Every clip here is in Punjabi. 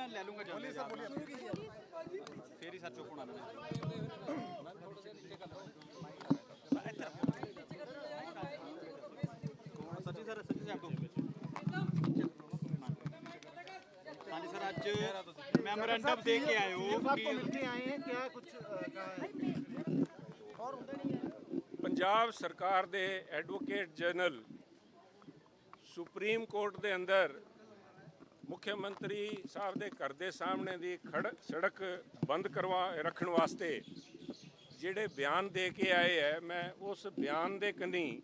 ਮੈਂ ਲੈ ਲੂੰਗਾ ਜਲਦੀ ਫੇਰ ਹੀ ਸਰ ਚੁੱਪ ਹੋਣਾ ਨੇ ਸੱਚੀ ਸਰ ਸੱਚੀ ਸਾਹਿਬ ਤੋਂ ਹਾਂਜੀ ਸਰ ਅੱਜ ਮੈਮੋਰੈਂਡਮ ਦੇ ਕੇ ਆਏ ਹੋ आपको ਕਿ मिलके आए हैं क्या कुछ अ, कहा है ਪੰਜਾਬ ਸਰਕਾਰ ਦੇ ਐਡਵੋਕੇਟ ਜਨਰਲ ਸੁਪਰੀਮ ਕੋਰਟ ਦੇ ਅੰਦਰ ਮੁੱਖ ਮੰਤਰੀ ਸਾਹਿਬ ਦੇ ਘਰ ਦੇ ਸਾਹਮਣੇ ਦੀ ਖੜ, ਸੜਕ ਬੰਦ ਕਰਵਾ, ਰੱਖਣ ਵਾਸਤੇ ਜਿਹੜੇ ਬਿਆਨ ਦੇ ਕੇ ਆਏ ਹੈ, ਮੈਂ ਉਸ ਬਿਆਨ ਦੇ ਕਨੀ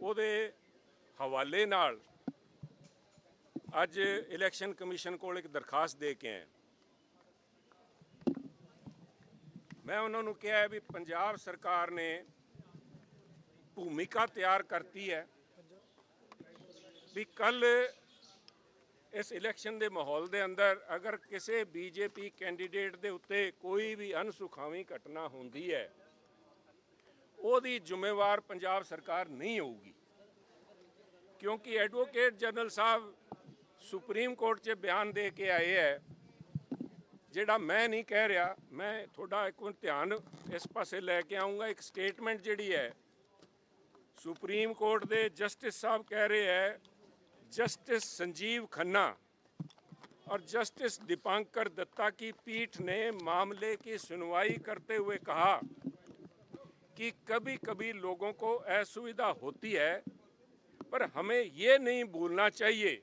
ਉਹਦੇ ਹਵਾਲੇ ਨਾਲ ਅੱਜ ਇਲੈਕਸ਼ਨ ਕਮਿਸ਼ਨ ਕੋਲ ਇੱਕ ਦਰਖਾਸਤ ਦੇ ਕੇ ਆਇਆ। ਮੈਂ ਉਹਨਾਂ ਨੂੰ ਕਿਹਾ ਵੀ ਪੰਜਾਬ ਸਰਕਾਰ ਨੇ ਭੂਮਿਕਾ ਤਿਆਰ ਕਰਤੀ ਹੈ ਵੀ ਕੱਲ ਇਸ ਇਲੈਕਸ਼ਨ ਦੇ ਮਾਹੌਲ ਦੇ ਅੰਦਰ ਅਗਰ ਕਿਸੇ ਬੀਜੇਪੀ ਕੈਂਡੀਡੇਟ ਦੇ ਉੱਤੇ ਕੋਈ ਵੀ ਅਨਸੁਖਾਵੀ ਘਟਨਾ ਹੁੰਦੀ ਹੈ, ਉਹਦੀ ਜ਼ਿੰਮੇਵਾਰ ਪੰਜਾਬ ਸਰਕਾਰ ਨਹੀਂ ਹੋਊਗੀ। ਕਿਉਂਕਿ ਐਡਵੋਕੇਟ ਜਨਰਲ ਸਾਹਿਬ ਸੁਪਰੀਮ ਕੋਰਟ 'ਚ ਬਿਆਨ ਦੇ ਕੇ ਆਏ ਹੈ, ਜਿਹੜਾ ਮੈਂ ਨਹੀਂ ਕਹਿ ਰਿਹਾ, ਮੈਂ ਤੁਹਾਡਾ ਇੱਕ ਮਿੰਟ ਧਿਆਨ ਇਸ ਪਾਸੇ ਲੈ ਕੇ ਆਉਂਗਾ ਇੱਕ ਸਟੇਟਮੈਂਟ ਜਿਹੜੀ ਹੈ, ਸੁਪਰੀਮ ਕੋਰਟ ਦੇ ਜਸਟਿਸ ਸਾਹਿਬ ਕਹਿ ਰਹੇ ਹੈ जस्टिस संजीव खन्ना और जस्टिस दीपांकर दत्ता की पीठ ने मामले की सुनवाई करते हुए कहा कि कभी कभी लोगों को असुविधा होती है, पर हमें ये नहीं भूलना चाहिए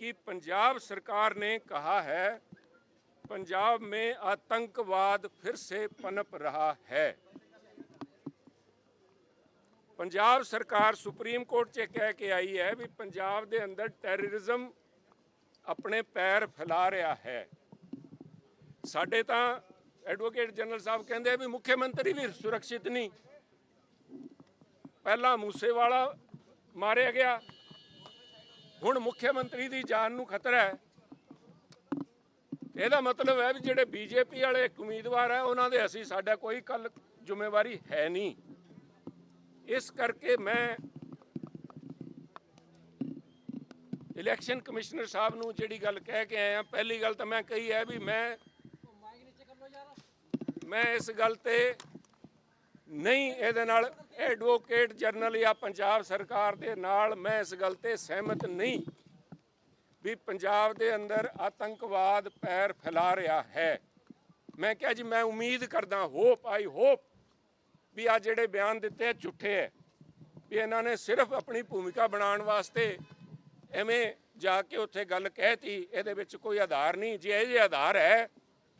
कि पंजाब सरकार ने कहा है, पंजाब में आतंकवाद फिर से पनप रहा है। ਪੰਜਾਬ ਸਰਕਾਰ ਸੁਪਰੀਮ ਕੋਰਟ 'ਚ ਕਹਿ ਕੇ ਆਈ ਹੈ ਵੀ ਪੰਜਾਬ ਦੇ ਅੰਦਰ ਟੈਰਰਿਜ਼ਮ ਆਪਣੇ ਪੈਰ ਫੈਲਾ ਰਿਹਾ ਹੈ। ਸਾਡੇ ਤਾਂ ਐਡਵੋਕੇਟ ਜਨਰਲ ਸਾਹਿਬ ਕਹਿੰਦੇ ਆ ਵੀ ਮੁੱਖ ਮੰਤਰੀ ਵੀ ਸੁਰੱਖਿਅਤ ਨਹੀਂ। ਪਹਿਲਾਂ ਮੂਸੇਵਾਲਾ ਮਾਰਿਆ ਗਿਆ। ਹੁਣ ਮੁੱਖ ਮੰਤਰੀ ਦੀ ਜਾਨ ਨੂੰ ਖਤਰਾ ਹੈ। ਇਹਦਾ ਮਤਲਬ ਹੈ ਵੀ ਜਿਹੜੇ ਬੀਜੇਪੀ ਵਾਲੇ ਉਮੀਦਵਾਰ ਹੈ, ਉਹਨਾਂ ਦੇ ਅਸੀਂ ਸਾਡਾ ਕੋਈ ਕੱਲ ਜ਼ਿੰਮੇਵਾਰੀ ਹੈ ਨਹੀਂ। ਇਸ ਕਰਕੇ ਮੈਂ ਇਲੈਕਸ਼ਨ ਕਮਿਸ਼ਨਰ ਸਾਹਿਬ ਨੂੰ ਜਿਹੜੀ ਗੱਲ ਕਹਿ ਕੇ ਆਇਆ, ਪਹਿਲੀ ਗੱਲ ਤਾਂ ਮੈਂ ਕਹੀ ਹੈ ਵੀ ਮੈਂ ਮੈਂ ਇਸ ਗੱਲ ਤੇ ਨਹੀਂ ਇਹਦੇ ਨਾਲ ਐਡਵੋਕੇਟ ਜਨਰਲ ਜਾਂ ਪੰਜਾਬ ਸਰਕਾਰ ਦੇ ਨਾਲ ਮੈਂ ਇਸ ਗੱਲ ਤੇ ਸਹਿਮਤ ਨਹੀਂ ਵੀ ਪੰਜਾਬ ਦੇ ਅੰਦਰ ਆਤੰਕਵਾਦ ਪੈਰ ਫੈਲਾ ਰਿਹਾ ਹੈ। ਮੈਂ ਕਿਹਾ ਜੀ, ਮੈਂ ਉਮੀਦ ਕਰਦਾ ਹੋਪ ਆਈ ਹੋਪ ਵੀ ਆ ਜਿਹੜੇ ਬਿਆਨ ਦਿੱਤੇ ਆ, ਝੂਠੇ ਹੈ ਵੀ ਇਹਨਾਂ ਨੇ ਸਿਰਫ ਆਪਣੀ ਭੂਮਿਕਾ ਬਣਾਉਣ ਵਾਸਤੇ ਐਵੇਂ ਜਾ ਕੇ ਉੱਥੇ ਗੱਲ ਕਹਿਤੀ, ਇਹਦੇ ਵਿੱਚ ਕੋਈ ਆਧਾਰ ਨਹੀਂ। ਜੇ ਇਹ ਜੇ ਆਧਾਰ ਹੈ,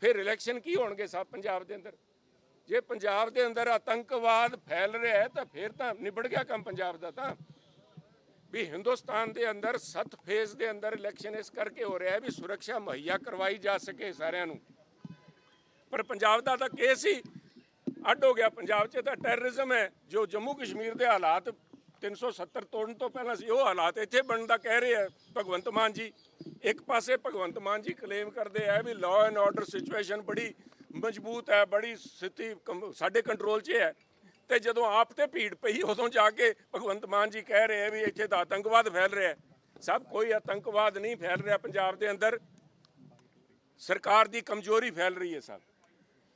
ਫਿਰ ਇਲੈਕਸ਼ਨ ਕੀ ਹੋਣਗੇ ਸਭ ਪੰਜਾਬ ਦੇ ਅੰਦਰ? ਜੇ ਪੰਜਾਬ ਦੇ ਅੰਦਰ ਆਤੰਕਵਾਦ ਫੈਲ ਰਿਹਾ ਹੈ, ਤਾਂ ਫਿਰ ਤਾਂ ਨਿਬੜ ਗਿਆ ਕੰਮ ਪੰਜਾਬ ਦਾ ਤਾਂ। ਵੀ ਹਿੰਦੁਸਤਾਨ ਦੇ ਅੰਦਰ ਸੱਤ ਫੇਜ਼ ਦੇ ਅੰਦਰ ਇਲੈਕਸ਼ਨ ਇਸ ਕਰਕੇ ਹੋ ਰਿਹਾ ਹੈ ਵੀ ਸੁਰੱਖਿਆ ਮੁਹੱਈਆ ਕਰਵਾਈ ਜਾ ਸਕੇ ਸਾਰਿਆਂ ਨੂੰ। ਪਰ ਪੰਜਾਬ ਦਾ ਤਾਂ ਕੇਸ ਹੀ ਅੱਡ ਹੋ ਗਿਆ। ਪੰਜਾਬ 'ਚ ਤਾਂ ਟੈਰਰਿਜ਼ਮ ਹੈ। ਜੋ ਜੰਮੂ ਕਸ਼ਮੀਰ ਦੇ ਹਾਲਾਤ 370 ਤੋੜਨ ਤੋਂ ਪਹਿਲਾਂ ਸੀ, ਉਹ ਹਾਲਾਤ ਇੱਥੇ ਬਣਨ ਦਾ ਕਹਿ ਰਹੇ ਆ ਭਗਵੰਤ ਮਾਨ ਜੀ। ਇੱਕ ਪਾਸੇ ਭਗਵੰਤ ਮਾਨ ਜੀ ਕਲੇਮ ਕਰਦੇ ਆ ਵੀ ਲਾਅ ਐਂਡ ਆਰਡਰ ਸਿਚੁਏਸ਼ਨ ਬੜੀ ਮਜ਼ਬੂਤ ਹੈ, ਬੜੀ ਸਥਿਤੀ ਕੰ- ਸਾਡੇ ਕੰਟਰੋਲ 'ਚ ਹੈ। ਤੇ ਜਦੋਂ ਆਪ ਤੇ ਭੀੜ ਪਈ, ਉਦੋਂ ਜਾ ਕੇ ਭਗਵੰਤ ਮਾਨ ਜੀ ਕਹਿ ਰਹੇ ਆ ਵੀ ਇੱਥੇ ਤਾਂ ਆਤੰਕਵਾਦ ਫੈਲ ਰਿਹਾ ਸਭ ਕੋਈ ਆਤੰਕਵਾਦ ਨਹੀਂ ਫੈਲ ਰਿਹਾ ਪੰਜਾਬ ਦੇ ਅੰਦਰ। ਸਰਕਾਰ ਦੀ ਕਮਜ਼ੋਰੀ ਫੈਲ ਰਹੀ ਹੈ ਸਭ।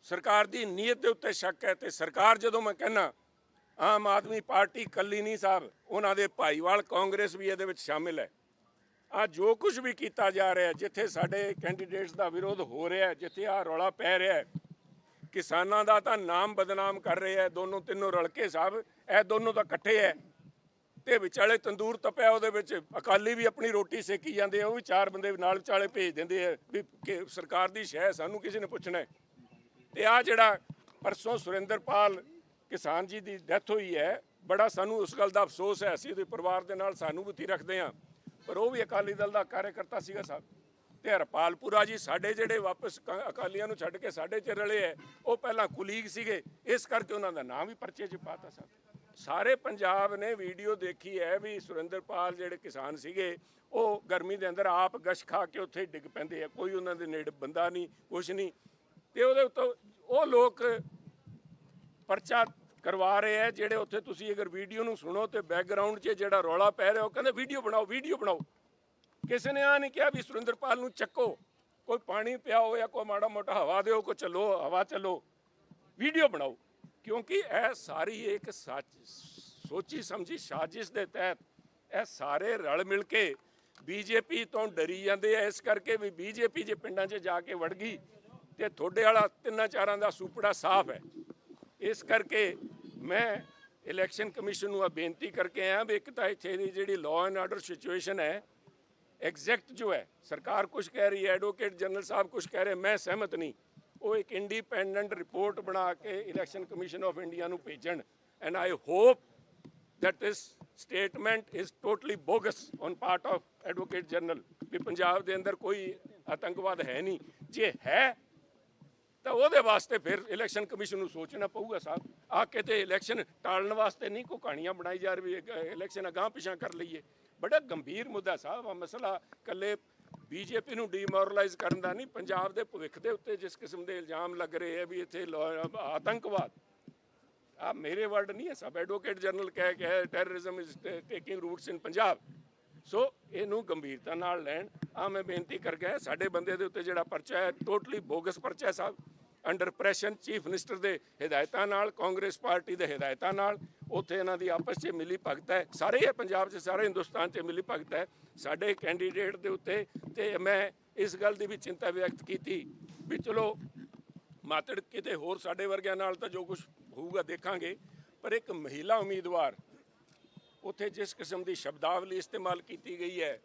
ਸਰਕਾਰ ਦੀ ਨੀਅਤ ਦੇ ਉੱਤੇ ਸ਼ੱਕ ਹੈ ਤੇ ਸਰਕਾਰ ਜਦੋਂ ਮੈਂ ਕਹਿੰਨਾ ਆਮ ਆਦਮੀ ਪਾਰਟੀ ਕੱਲੀ ਨਹੀਂ ਸਾਹਿਬ, ਉਹਨਾਂ ਦੇ ਭਾਈਵਾਲ ਕਾਂਗਰਸ ਵੀ ਇਹਦੇ ਵਿੱਚ ਸ਼ਾਮਿਲ ਹੈ। ਆ ਜੋ ਕੁਝ ਵੀ ਕੀਤਾ ਜਾ ਰਿਹਾ, ਜਿੱਥੇ ਸਾਡੇ ਕੈਂਡੀਡੇਟਸ ਦਾ ਵਿਰੋਧ ਹੋ ਰਿਹਾ ਜਿੱਥੇ ਆ ਰੌਲਾ ਪੈ ਰਿਹਾ ਕਿਸਾਨਾਂ ਦਾ ਤਾਂ ਨਾਮ ਬਦਨਾਮ ਕਰ ਰਹੇ ਹੈ, ਦੋਨੋਂ ਤਿੰਨੋਂ ਰਲ ਕੇ ਸਾਹਿਬ, ਇਹ ਦੋਨੋਂ ਤਾਂ ਇਕੱਠੇ ਹੈ। ਤੇ ਵਿਚਾਲੇ ਤੰਦੂਰ ਤਪਿਆ ਉਹਦੇ ਵਿੱਚ, ਅਕਾਲੀ ਵੀ ਆਪਣੀ ਰੋਟੀ ਸੇਕੀ ਜਾਂਦੇ ਉਹ ਵੀ ਚਾਰ ਬੰਦੇ ਨਾਲ ਵਿਚਾਲੇ ਭੇਜ ਦਿੰਦੇ ਆ ਵੀ ਸਰਕਾਰ ਦੀ ਸ਼ਹਿ ਸਾਨੂੰ ਕਿਸੇ ਨੇ ਪੁੱਛਣਾ ਤੇ ਆ ਜਿਹੜਾ ਪਰਸੋਂ ਸੁਰਿੰਦਰਪਾਲ ਕਿਸਾਨ ਜੀ ਦੀ ਡੈਥ ਹੋਈ ਹੈ, ਬੜਾ ਸਾਨੂੰ ਉਸ ਗੱਲ ਦਾ ਅਫਸੋਸ ਹੈ, ਅਸੀਂ ਉਹਦੇ ਪਰਿਵਾਰ ਦੇ ਨਾਲ ਸਾਨੂੰ ਵੀ ਰੱਖਦੇ ਹਾਂ। ਪਰ ਉਹ ਵੀ ਅਕਾਲੀ ਦਲ ਦਾ ਕਾਰਜਕਰਤਾ ਸੀਗਾ ਸਾਹਿਬ ਤੇ ਹਰਪਾਲਪੁਰਾ ਜੀ ਸਾਡੇ ਜਿਹੜੇ ਵਾਪਸ ਅਕਾਲੀਆਂ ਨੂੰ ਛੱਡ ਕੇ ਸਾਡੇ ਚ ਰਲੇ ਹੈ, ਉਹ ਪਹਿਲਾਂ ਕੁਲੀਗ ਸੀਗੇ, ਇਸ ਕਰਕੇ ਉਹਨਾਂ ਦਾ ਨਾਮ ਵੀ ਪਰਚੇ 'ਚ ਪਾਤਾ ਸਾਹਿਬ ਸਾਰੇ ਪੰਜਾਬ ਨੇ ਵੀਡੀਓ ਦੇਖੀ ਹੈ ਵੀ ਸੁਰਿੰਦਰਪਾਲ ਜਿਹੜੇ ਕਿਸਾਨ ਸੀਗੇ, ਉਹ ਗਰਮੀ ਦੇ ਅੰਦਰ ਆਪ ਗਸ਼ ਖਾ ਕੇ ਉੱਥੇ ਡਿੱਗ ਪੈਂਦੇ ਆ, ਕੋਈ ਉਹਨਾਂ ਦੇ ਨੇੜੇ ਬੰਦਾ ਨਹੀਂ, ਕੁਛ ਨਹੀਂ। ਤੇ ਉਹਦੇ ਉੱਤੋਂ ਉਹ ਲੋਕ ਪਰਚਾ ਕਰਵਾ ਰਹੇ ਆ, ਜਿਹੜੇ ਉੱਥੇ ਤੁਸੀਂ ਅਗਰ ਵੀਡੀਓ ਨੂੰ ਸੁਣੋ ਤੇ ਬੈਕਗ੍ਰਾਉਂਡ 'ਚ ਜਿਹੜਾ ਰੌਲਾ ਪੈ ਰਿਹਾ, ਉਹ ਕਹਿੰਦੇ ਵੀਡੀਓ ਬਣਾਓ ਵੀਡੀਓ ਬਣਾਓ। ਕਿਸੇ ਨੇ ਆ ਨਹੀਂ ਕਿਹਾ ਵੀ ਸੁਰਿੰਦਰਪਾਲ ਨੂੰ ਚੱਕੋ। ਕੋਈ ਪਾਣੀ ਪਿਆਓ ਜਾਂ ਕੋਈ ਮਾੜਾ ਮੋਟਾ ਹਵਾ ਦਿਓ ਕੋ ਚੱਲੋ, ਹਵਾ ਚੱਲੋ, ਵੀਡੀਓ ਬਣਾਓ। ਕਿਉਂਕਿ ਇਹ ਸਾਰੀ ਇੱਕ ਸੱਚ, ਸੋਚੀ ਸਮਝੀ ਸਾਜ਼ਿਸ਼ ਦੇ ਤਹਿਤ ਇਹ ਸਾਰੇ ਰਲ ਮਿਲ ਕੇ ਬੀਜੇਪੀ ਤੋਂ ਡਰੀ ਜਾਂਦੇ ਆ। ਇਸ ਕਰਕੇ ਵੀ ਬੀਜੇਪੀ ਜੇ ਪਿੰਡਾਂ 'ਚ ਜਾ ਕੇ ਵੜ ਗਈ ਤੇ ਤੁਹਾਡੇ ਵਾਲਾ ਤਿੰਨਾਂ ਚਾਰਾਂ ਦਾ ਸੂਪੜਾ ਸਾਫ਼ ਹੈ। ਇਸ ਕਰਕੇ ਮੈਂ ਇਲੈਕਸ਼ਨ ਕਮਿਸ਼ਨ ਨੂੰ ਇਹ ਬੇਨਤੀ ਕਰਕੇ ਆਇਆ ਵੀ ਇੱਕ ਤਾਂ ਇੱਥੇ ਦੀ ਜਿਹੜੀ ਲਾਅ ਐਂਡ ਆਰਡਰ ਸਿਚੁਏਸ਼ਨ ਹੈ ਐਗਜ਼ੈਕਟ ਜੋ ਹੈ, ਸਰਕਾਰ ਕੁਝ ਕਹਿ ਰਹੀ ਹੈ ਐਡਵੋਕੇਟ ਜਨਰਲ ਸਾਹਿਬ ਕੁਝ ਕਹਿ ਰਹੇ, ਮੈਂ ਸਹਿਮਤ ਨਹੀਂ। ਉਹ ਇੱਕ ਇੰਡੀਪੈਂਡੈਂਟ ਰਿਪੋਰਟ ਬਣਾ ਕੇ ਇਲੈਕਸ਼ਨ ਕਮਿਸ਼ਨ ਆਫ ਇੰਡੀਆ ਨੂੰ ਭੇਜਣ। And I hope that this statement is totally bogus on part of advocate general ਵੀ ਪੰਜਾਬ ਦੇ ਅੰਦਰ ਕੋਈ ਆਤੰਕਵਾਦ ਹੈ ਨਹੀਂ। ਜੇ ਹੈ ਤਾਂ ਉਹਦੇ ਵਾਸਤੇ ਫਿਰ ਇਲੈਕਸ਼ਨ ਕਮਿਸ਼ਨ ਨੂੰ ਸੋਚਣਾ ਪਊਗਾ ਸਾਹਿਬ। ਆ ਕੇ ਇਲੈਕਸ਼ਨ ਟਾਲਣ ਵਾਸਤੇ ਨਹੀਂ ਕੋਈ ਕਹਾਣੀਆਂ ਬਣਾਈ ਜਾ ਰਹੀ ਇਲੈਕਸ਼ਨ ਅਗਾਂਹ ਪਿਛਾਂ ਕਰ ਲਈਏ। ਬੜਾ ਗੰਭੀਰ ਮੁੱਦਾ ਸਾਹਿਬ ਆ ਮਸਲਾ। ਕੱਲੇ ਬੀਜੇਪੀ ਨੂੰ ਡੀਮੋਰਲਾਈਜ਼ ਕਰਨ ਦਾ ਨਹੀਂ, ਪੰਜਾਬ ਦੇ ਭਵਿੱਖ ਦੇ ਉੱਤੇ ਜਿਸ ਕਿਸਮ ਦੇ ਇਲਜ਼ਾਮ ਲੱਗ ਰਹੇ ਆ ਵੀ ਇੱਥੇ ਆਤੰਕਵਾਦ। ਆ ਮੇਰੇ ਵਰਡ ਨਹੀਂ ਹੈ ਸਭ ਐਡਵੋਕੇਟ ਜਨਰਲ ਕਹਿ ਕੇ terrorism is taking roots in Punjab. So ਇਹਨੂੰ ਗੰਭੀਰਤਾ ਨਾਲ ਲੈਣ। ਆ ਮੈਂ ਬੇਨਤੀ ਕਰ ਗਿਆ ਸਾਡੇ ਬੰਦੇ ਦੇ ਉੱਤੇ ਜਿਹੜਾ ਪਰਚਾ ਹੈ ਟੋਟਲੀ ਬੋਗਸ ਪਰਚਾ ਹੈ ਸਾਹਿਬ ਅੰਡਰ ਪ੍ਰੈਸ਼ਨ ਚੀਫ ਮਿਨਿਸਟਰ ਦੇ ਹਦਾਇਤਾਂ ਨਾਲ, ਕਾਂਗਰਸ ਪਾਰਟੀ ਦੇ ਹਦਾਇਤਾਂ ਨਾਲ, ਉੱਥੇ ਇਹਨਾਂ ਦੀ ਆਪਸ 'ਚ ਮਿਲੀ ਭਗਤ ਹੈ। ਸਾਰੇ ਇਹ ਪੰਜਾਬ 'ਚ, ਸਾਰੇ ਹਿੰਦੁਸਤਾਨ 'ਚ ਮਿਲੀ ਭਗਤ ਹੈ। ਸਾਡੇ ਕੈਂਡੀਡੇਟ ਦੇ ਉੱਤੇ ਤੇ ਮੈਂ ਇਸ ਗੱਲ ਦੀ ਵੀ ਚਿੰਤਾ ਵਿਅਕਤ ਕੀਤੀ ਵੀ ਚਲੋ, ਮਾਤੜ ਕਿਤੇ ਹੋਰ ਸਾਡੇ ਵਰਗਿਆਂ ਨਾਲ ਤਾਂ ਜੋ ਕੁਝ ਹੋਊਗਾ ਦੇਖਾਂਗੇ, ਪਰ ਇੱਕ ਮਹਿਲਾ ਉਮੀਦਵਾਰ ਉੱਥੇ ਜਿਸ ਕਿਸਮ ਦੀ ਸ਼ਬਦਾਵਲੀ ਇਸਤੇਮਾਲ ਕੀਤੀ ਗਈ ਹੈ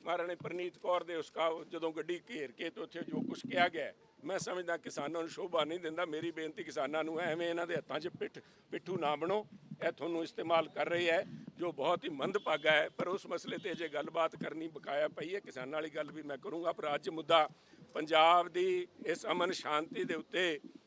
ਮਹਾਰਾਣੀ ਪ੍ਰਨੀਤ ਕੌਰ ਦੇ ਉਸਕਾ ਜਦੋਂ ਗੱਡੀ ਘੇਰ ਕੇ ਤੇ ਉੱਥੇ ਜੋ ਕੁਝ ਕਿਹਾ ਗਿਆ ਮੈਂ ਸਮਝਦਾ ਕਿਸਾਨਾਂ ਨੂੰ ਸ਼ੋਭਾ ਨਹੀਂ ਦਿੰਦਾ ਮੇਰੀ ਬੇਨਤੀ ਕਿਸਾਨਾਂ ਨੂੰ ਹੈ, ਐਵੇਂ ਇਹਨਾਂ ਦੇ ਹੱਥਾਂ 'ਚ ਪਿੱਠ ਪਿੱਠੂ ਨਾ ਬਣੋ ਇਹ ਤੁਹਾਨੂੰ ਇਸਤੇਮਾਲ ਕਰ ਰਹੀ ਹੈ ਜੋ ਬਹੁਤ ਹੀ ਮੰਦਭਾਗਾ ਹੈ ਪਰ ਉਸ ਮਸਲੇ ਤੇ ਅਜੇ ਗੱਲਬਾਤ ਕਰਨੀ ਬਕਾਇਆ ਪਈ ਹੈ ਕਿਸਾਨਾਂ ਵਾਲੀ ਗੱਲ ਵੀ ਮੈਂ ਕਰੂੰਗਾ ਪਰ ਅੱਜ ਮੁੱਦਾ ਪੰਜਾਬ ਦੀ ਇਸ ਅਮਨ ਸ਼ਾਂਤੀ ਦੇ ਉੱਤੇ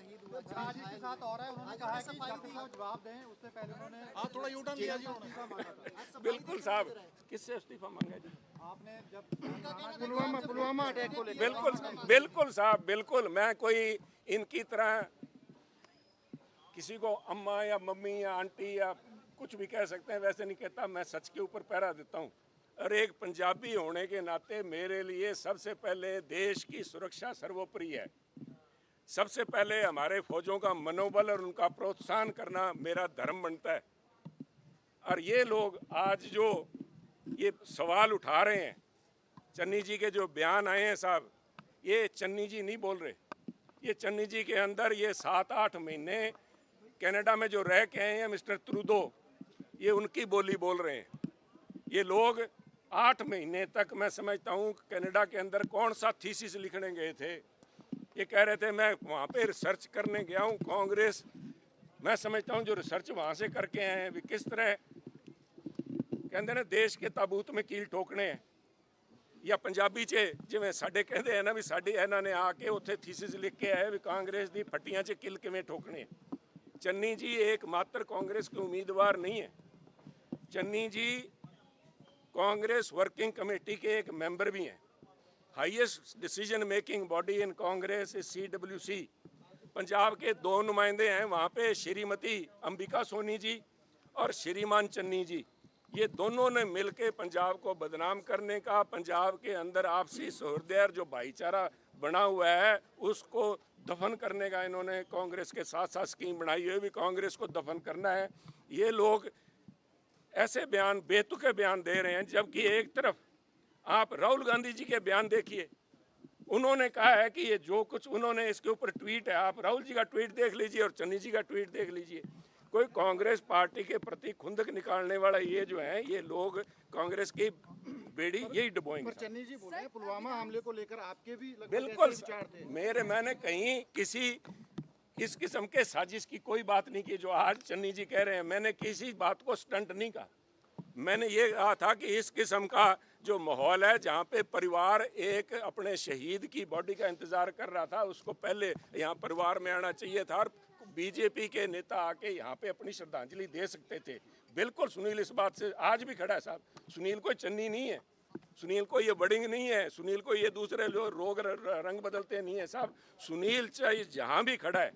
शहीद हुआ चार के साथ और है उन्होंने कहा कि जवाब दें उससे पहले उन्होंने हाँ थोड़ा यू टर्न लिया जी बिल्कुल साहब किससे इस्तीफा मांगा जी? आपने जब पुलवामा पुलवामा अटैक को लेकर बिल्कुल बिल्कुल साहब बिल्कुल। मैं कोई इनकी तरह किसी को अम्मा या मम्मी या आंटी या कुछ भी कह सकते हैं वैसे नहीं कहता। मैं सच के ऊपर पहरा देता हूँ। और एक पंजाबी होने के नाते मेरे लिए सबसे पहले देश की सुरक्षा सर्वोपरि है। सबसे पहले हमारे फौजों का मनोबल और उनका प्रोत्साहन करना मेरा धर्म बनता है। और ये लोग आज जो ये सवाल उठा रहे हैं, चन्नी जी के जो बयान आए हैं साहब, ये चन्नी जी नहीं बोल रहे। ये चन्नी जी के अंदर ये सात आठ महीने कनाडा में जो रह के आए हैं मिस्टर त्रुदो, ये उनकी बोली बोल रहे हैं। ये लोग आठ महीने तक मैं समझता हूँ कनाडा के अंदर कौन सा थीसिस लिखने गए थे। ये कह रहे थे मैं वहाँ पे रिसर्च करने गया हूँ कांग्रेस मैं समझता हूँ जो रिसर्च वहाँ से करके आए हैं भी किस तरह ਕਹਿੰਦੇ ਨੇ ਦੇਸ਼ ਕੇ ਤਾਬੂਤ ਮੇ ਕੀਲ ਠੋਕਣੇ ਹੈ ਜਾਂ ਪੰਜਾਬੀ 'ਚ ਜਿਵੇਂ ਸਾਡੇ ਕਹਿੰਦੇ ਆ ਨਾ ਵੀ ਸਾਡੇ ਇਹਨਾਂ ਨੇ ਆ ਕੇ ਉੱਥੇ ਥੀਸਿਸ ਲਿਖ ਕੇ ਆਏ ਵੀ ਕਾਂਗਰਸ ਦੀ ਫੱਟੀਆਂ 'ਚ ਕਿਲ ਕਿਵੇਂ ਠੋਕਣੇ ਹੈ ਚੰਨੀ ਜੀ ਇੱਕ ਮਾਤਰ ਕਾਂਗਰਸ के उम्मीदवार नहीं है चन्नी जी कांग्रेस वर्किंग कमेटी के एक मेंबर भी हैं highest decision making body in Congress is सी पंजाब के दो नुमाइंदे हैं, वहाँ पे श्रीमती अंबिका सोनी जी और श्रीमान चन्नी जी। ये दोनों ने मिलके पंजाब को बदनाम करने का, पंजाब के अंदर आपसी सहृदय जो भाईचारा बना हुआ है, उसको दफन करने का इन्होंने कांग्रेस के साथ साथ स्कीम बनाई हुई भी कांग्रेस को दफन करना है। ये लोग ऐसे बयान, बेतुके बयान दे रहे हैं, जबकि एक तरफ़ आप राहुल गांधी जी के बयान देखिए। उन्होंने कहा है कि ये जो कुछ उन्होंने इसके ऊपर ट्वीट है आप राहुल जी का ट्वीट देख लीजिए और चन्नी जी का ट्वीट देख लीजिए। कोई कांग्रेस पार्टी के प्रति खुंदक निकालने वाला ये जो है ये लोग कांग्रेस की बेड़ी यही डुबोएँगे। पर चन्नी जी बोले पुलवामा हमले को लेकर आपके भी बिल्कुल मेरे मैंने कहीं किसी इस किस्म के साजिश की कोई बात नहीं की जो आज चन्नी जी कह रहे हैं। मैंने किसी बात को स्टंट नहीं कहा। मैंने ये कहा था कि इस किस्म का जो माहौल है, जहाँ पे परिवार एक अपने शहीद की बॉडी का इंतज़ार कर रहा था, उसको पहले यहाँ परिवार में आना चाहिए था और बीजेपी के नेता आके यहाँ पे अपनी श्रद्धांजलि दे सकते थे। बिल्कुल सुनील इस बात से आज भी खड़ा है साहब। सुनील कोई चन्नी नहीं है। सुनील को ये बडिंग नहीं है। सुनील को ये दूसरे जो रोग रंग बदलते नहीं है साहब। सुनील चाहे जहाँ भी खड़ा है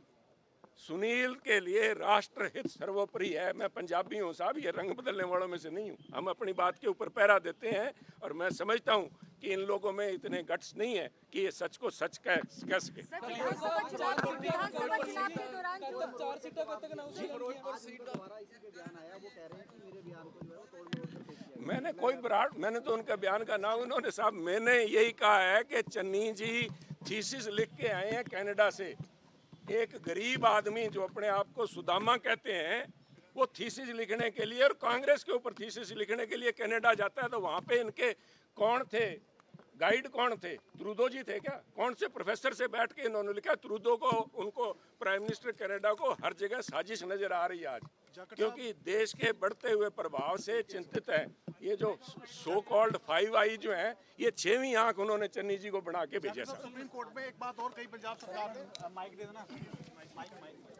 सुनील के लिए राष्ट्रहित सर्वोपरि है। मैं पंजाबी हूँ साहब ये रंग बदलने वालों में से नहीं हूँ। हम अपनी बात के ऊपर पहरा देते हैं और मैं समझता हूँ कि इन लोगों में इतने गट्स नहीं है कि ये सच को सच कह कह सके। मैंने कोई विराट मैंने तो उनका बयान का नाम उन्होंने साहब मैंने यही कहा है कि चन्नी जी थीसिस लिख के आए हैं कनाडा से। एक गरीब आदमी जो अपने आप को सुदामा कहते हैं वो थीसिस लिखने के लिए और कांग्रेस के ऊपर थीसिस लिखने के लिए कनाडा जाता है तो वहाँ पे इनके कौन थे गाइड कौन थे? त्रुदो जी थे क्या? कौन से प्रोफेसर से बैठ के इन्होंने लिखा त्रुदो को उनको प्राइम मिनिस्टर कनाडा को हर जगह साजिश नज़र आ रही है आज? क्योंकि देश के बढ़ते हुए प्रभाव से चिंतित है। ये जो सो कॉल्ड फाइव आई जो है ये छेवी आँख उन्होंने चन्नी जी को बना के भेजा सुप्रीम कोर्ट में एक बात और कई पंजाब सरकार माइक दे देना। Mike mike.